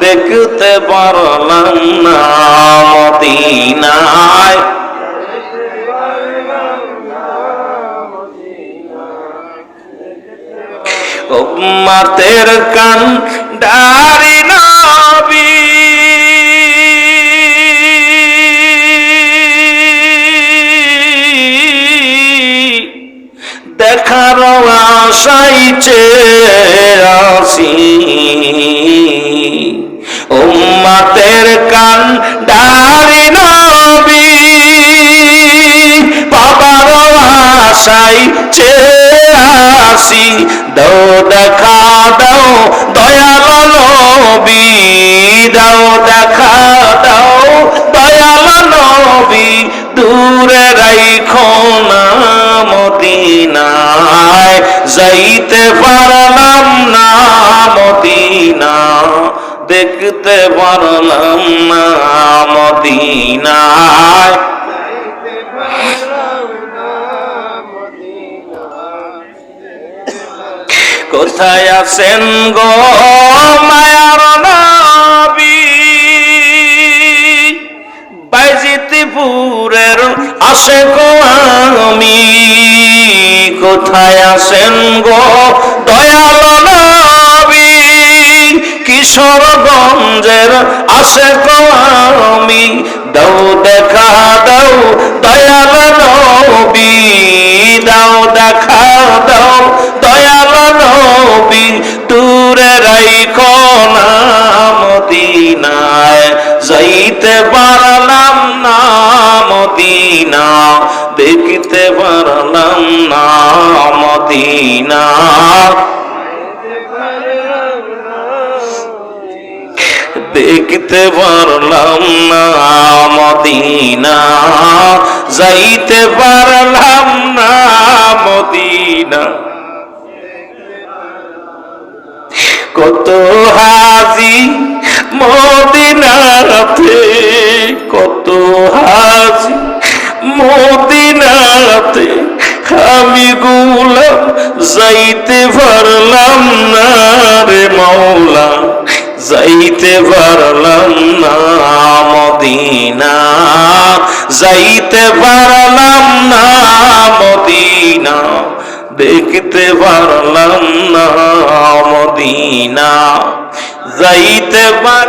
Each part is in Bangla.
দেখতে পারলাম না মদিনায়। উম্মতের কান ডারি নবী। দেখার আশাই আসি। আশাই আসি, দাও, দেখা, দাও দয়াল নবী দাও, দেখা, দাও দয়াল নবী দূরে রাইখো না মদিনায়, যাইতে পারলাম না মদিনা, দেখতে পারলাম না মদিনায়। কোথায় আছেন গো মায়ার নবী? বাইজিতিপুরের আসে গো আমি। কোথায় আছেন গো দয়াল নবী? কিশোরগঞ্জের আসে গো আমি। দাও দেখা, দাও দয়াল নবী। দাও দেখা, দাও দূরে রাইখো না মদিনায়। যাইতে পারলাম না মদিনা, দেখতে পারলাম না মদিনা। দেখতে পারলাম না মদিনা, যাইতে পারলাম না মদিনা। কত হাজি মদিনাতে, কত হাজি মদিনাতে আমি গুলাম, যাইতে পারলাম না রে মৌলা যাইতে পারলাম না মদিনা, যাইতে পারলাম না মদিনা। দেখতে পারলাম না মদিনা যাইতে পার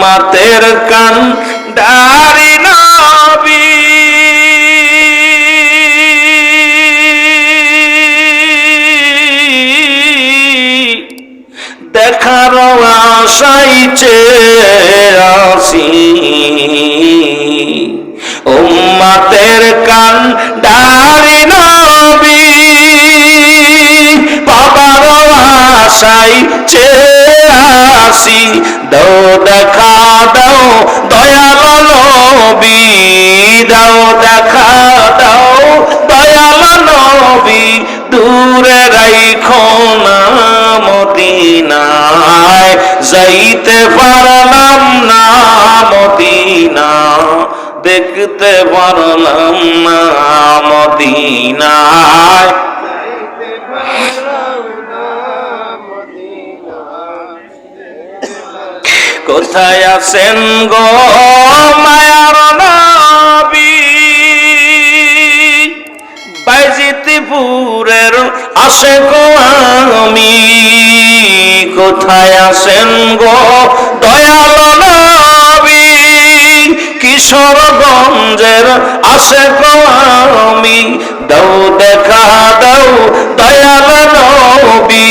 মাতের কান ডারি দেখার আশাই আসি। উম্মতের কান ডারি নবী, বাবার আশাই আসি। দাও দেখা, দাও দয়াল নবী, দাও দেখা, দাও দয়াল দূরে রাইখো না মদিনায়, যাইতে পারলাম না মদিনা, দেখতে পারলাম না মদিনায়। কোথায় আছেন গো মায়ার নবী? বাইজিতিপুরের আসে গো আমি। কোথায় আসেন গো? দয়াল নবী কিশোরগঞ্জের আসে কমি দাও দেখা, দাও, দয়াল নবী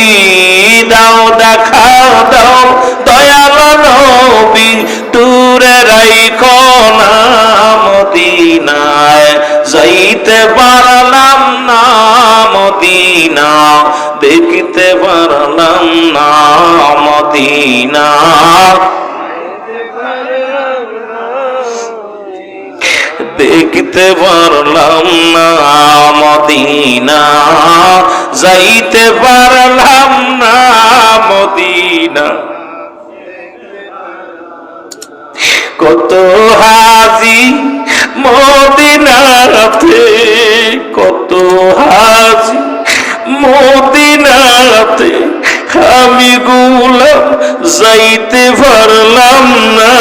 দাও দেখা, দাও, দয়াল নবী দেখতে পারলাম না মদিনা। যাইতে পারলাম না মদিনা। কত হাজি মদিনাতে, কত হাজি মদিনাতে আমি গুলাম, যাইতে পারলাম না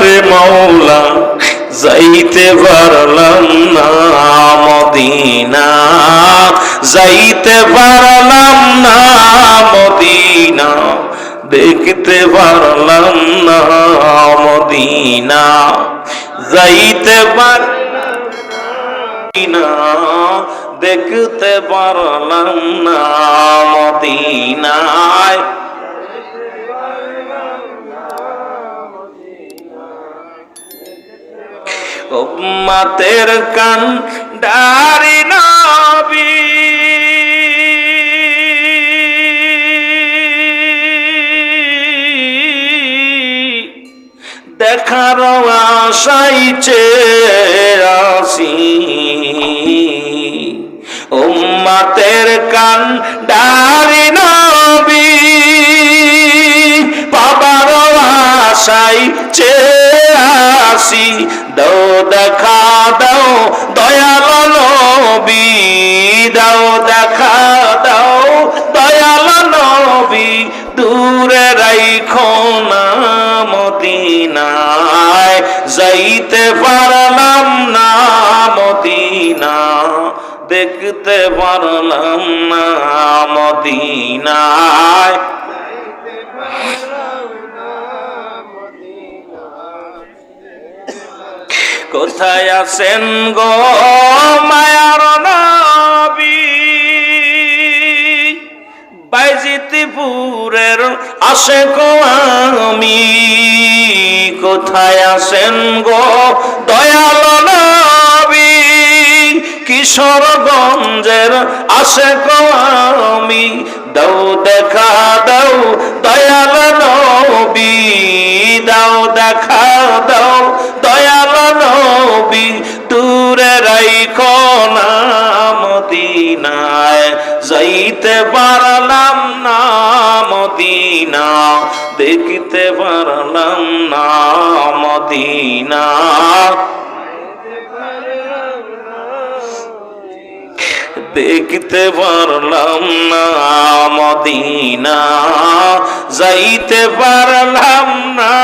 রে মৌলা যাইতে পারলাম না মদিনা। যাইতে পারলাম না মদিনা। দেখতে পারলাম না মদিনা। যাইতে পার দেখতে পারলাম না মদিনায়। উম্মতের কান ডারি নবী। দেখার আশাইছে আসি উম্মতের কান ডারি নবী। বাবার আশাই আসি, দাও, দেখা দাও, দয়াল নবী, দাও, দেখা দাও, দয়াল নবী, দূরে রাইখো না মদিনায়, যাইতে পারলাম না মদিনা, দেখতে পারলাম না মদিনায়। কোথায় আছেন গো মায়ার নবী? বাইজিতিপুরের আসে গো আমি। কোথায় আছেন গো দয়াল নবী? কিশোরগঞ্জের আসে গো আমি। দাও দেখা, দাও দয়াল নবী। দাও দেখা, দাও রাইখো না মদিনায়, যাইতে পারলাম না মদিনা, দেখিতে পারলাম না মদিনা। দেখতে পারলাম না মদিনা, যাইতে পারলাম না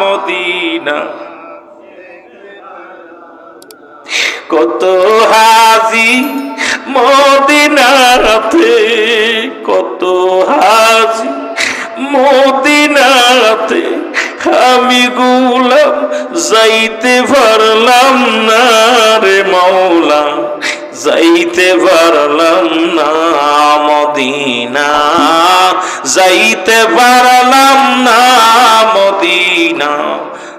মদিনা। কত হাজি মদিনাতে কত হাজি মদিনাতে আমি গুলাম, যাইতে পারলাম না রে মাওলা, যাইতে পারলাম না মদিনা, যাইতে পারলাম না মদিনা।